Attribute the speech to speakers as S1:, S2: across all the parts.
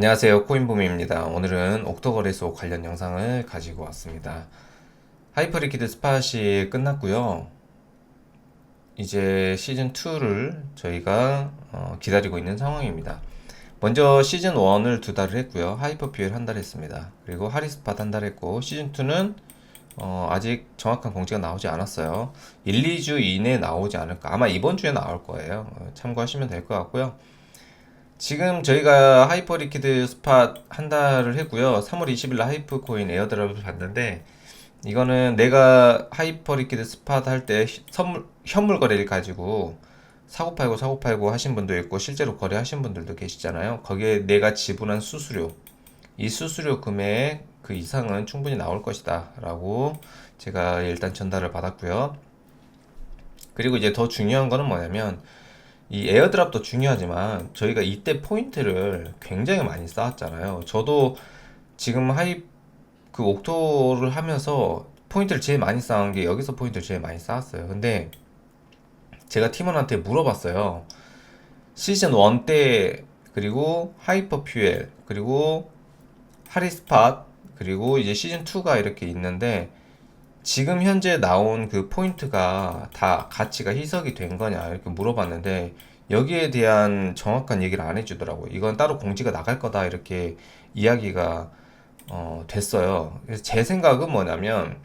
S1: 안녕하세요. 코인붐입니다. 오늘은 옥토거래소 관련 영상을 가지고 왔습니다. 하이퍼리퀴드 스팟이 끝났고요. 이제 시즌2를 저희가 어, 기다리고 있는 상황입니다. 먼저 시즌1을 두 달을 했고요. 하이퍼퓨엘 한 달 했습니다. 그리고 하리스팟 한 달 했고 시즌2는 어, 아직 정확한 공지가 나오지 않았어요. 1, 2주 이내에 나오지 않을까. 아마 이번 주에 나올 거예요. 어, 참고하시면 될 것 같고요 지금 저희가 하이퍼 리퀴드 스팟 한 달을 했고요. 3월 20일 날 하이프 코인 에어드랍을 봤는데 이거는 내가 하이퍼 리퀴드 스팟 할 때 선물 현물 거래를 가지고 사고 팔고 사고 팔고 하신 분도 있고 실제로 거래하신 분들도 계시잖아요. 거기에 내가 지불한 수수료 이 수수료 금액 그 이상은 충분히 나올 것이다 라고 제가 일단 전달을 받았고요. 그리고 이제 더 중요한 거는 뭐냐면 이 에어드랍도 중요하지만 저희가 이때 포인트를 굉장히 많이 쌓았잖아요. 저도 지금 하이 그 옥토를 하면서 포인트를 제일 많이 쌓은 게 여기서 포인트를 제일 많이 쌓았어요. 근데 제가 팀원한테 물어봤어요. 시즌 1 때 그리고 하이퍼 퓨엘 그리고 하리스팟 그리고 이제 시즌 2가 이렇게 있는데 지금 현재 나온 그 포인트가 다 가치가 희석이 된 거냐 이렇게 물어봤는데 여기에 대한 정확한 얘기를 안 해주더라고요. 이건 따로 공지가 나갈 거다 이렇게 이야기가 어, 됐어요. 그래서 제 생각은 뭐냐면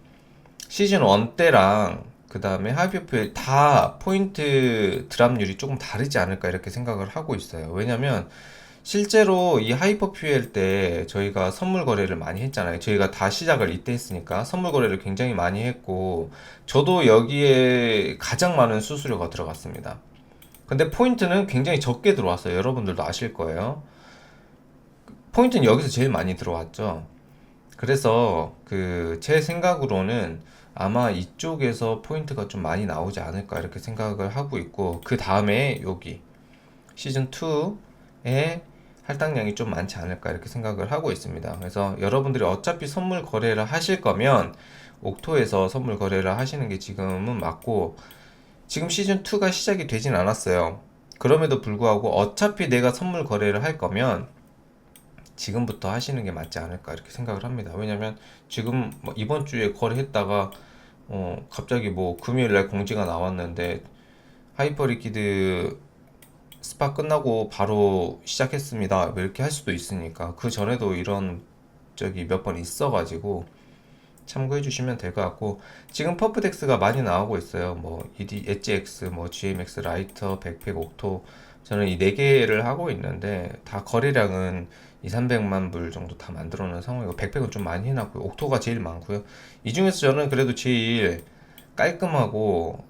S1: 시즌 1 때랑 그 다음에 하이퍼필 다 포인트 드랍률이 조금 다르지 않을까 이렇게 생각을 하고 있어요. 왜냐면 실제로 이 하이퍼 퓨엘 때 저희가 선물 거래를 많이 했잖아요. 저희가 다 시작을 이때 했으니까 선물 거래를 굉장히 많이 했고 저도 여기에 가장 많은 수수료가 들어갔습니다. 근데 포인트는 굉장히 적게 들어왔어요. 여러분들도 아실 거예요. 포인트는 여기서 제일 많이 들어왔죠. 그래서 그 제 생각으로는 아마 이쪽에서 포인트가 좀 많이 나오지 않을까 이렇게 생각을 하고 있고 그 다음에 여기 시즌 2에 할당량이 좀 많지 않을까 이렇게 생각을 하고 있습니다. 그래서 여러분들이 어차피 선물 거래를 하실 거면 옥토에서 선물 거래를 하시는 게 지금은 맞고 지금 시즌 2가 시작이 되진 않았어요. 그럼에도 불구하고 어차피 내가 선물 거래를 할 거면 지금부터 하시는 게 맞지 않을까 이렇게 생각을 합니다. 왜냐면 지금 뭐 이번 주에 거래했다가 어 갑자기 뭐 금요일 날 공지가 나왔는데 하이퍼리퀴드 스파 끝나고 바로 시작했습니다. 뭐 이렇게 할 수도 있으니까 그 전에도 이런 적이 몇 번 있어가지고 참고해 주시면 될 것 같고 지금 퍼프덱스가 많이 나오고 있어요. 뭐 ED, 엣지X, 뭐 GMX, 라이터, 백팩, 옥토 저는 이 네 개를 하고 있는데 다 거래량은 2, 300만 불 정도 다 만들어 놓은 상황이고 백팩은 좀 많이 해놨고요. 옥토가 제일 많고요. 이 중에서 저는 그래도 제일 깔끔하고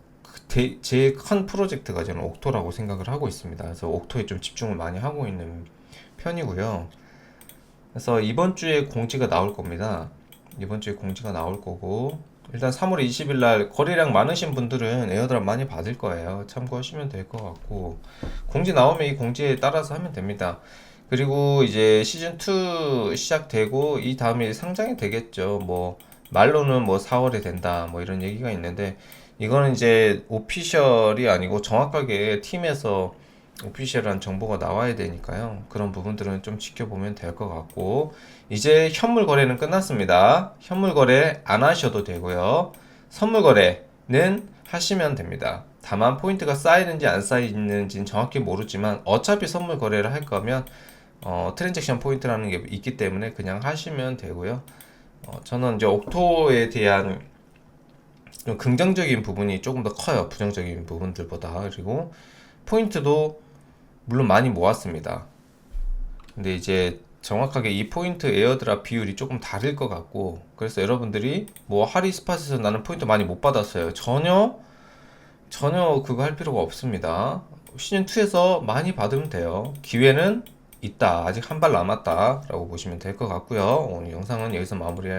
S1: 제일 큰 프로젝트가 저는 옥토라고 생각을 하고 있습니다. 그래서 옥토에 좀 집중을 많이 하고 있는 편이고요. 그래서 이번 주에 공지가 나올 겁니다. 이번 주에 공지가 나올 거고 일단 3월 20일 날 거래량 많으신 분들은 에어드랍 많이 받을 거예요. 참고하시면 될 것 같고 공지 나오면 이 공지에 따라서 하면 됩니다. 그리고 이제 시즌 2 시작되고 이 다음에 상장이 되겠죠. 뭐 말로는 뭐 4월에 된다 뭐 이런 얘기가 있는데 이거는 이제 오피셜이 아니고 정확하게 팀에서 오피셜한 정보가 나와야 되니까요. 그런 부분들은 좀 지켜보면 될 것 같고 이제 현물 거래는 끝났습니다. 현물 거래 안 하셔도 되고요. 선물 거래는 하시면 됩니다. 다만 포인트가 쌓이는지 안 쌓이는지는 정확히 모르지만 어차피 선물 거래를 할 거면 어, 트랜잭션 포인트라는 게 있기 때문에 그냥 하시면 되고요. 어, 저는 이제 옥토에 대한 좀 긍정적인 부분이 조금 더 커요. 부정적인 부분들보다. 그리고 포인트도 물론 많이 모았습니다. 근데 이제 정확하게 이 포인트 에어드랍 비율이 조금 다를 것 같고 그래서 여러분들이 뭐 하리 스팟에서 나는 포인트 많이 못 받았어요. 전혀 전혀 그거 할 필요가 없습니다. 시즌 2에서 많이 받으면 돼요. 기회는 있다. 아직 한 발 남았다. 라고 보시면 될 것 같고요. 오늘 영상은 여기서 마무리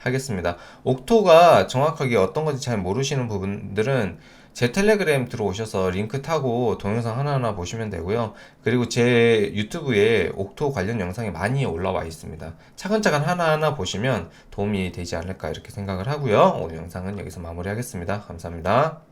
S1: 하겠습니다. 옥토가 정확하게 어떤 건지 잘 모르시는 부분들은 제 텔레그램 들어오셔서 링크 타고 동영상 하나하나 보시면 되고요. 그리고 제 유튜브에 옥토 관련 영상이 많이 올라와 있습니다. 차근차근 하나하나 보시면 도움이 되지 않을까 이렇게 생각을 하고요. 오늘 영상은 여기서 마무리하겠습니다. 감사합니다.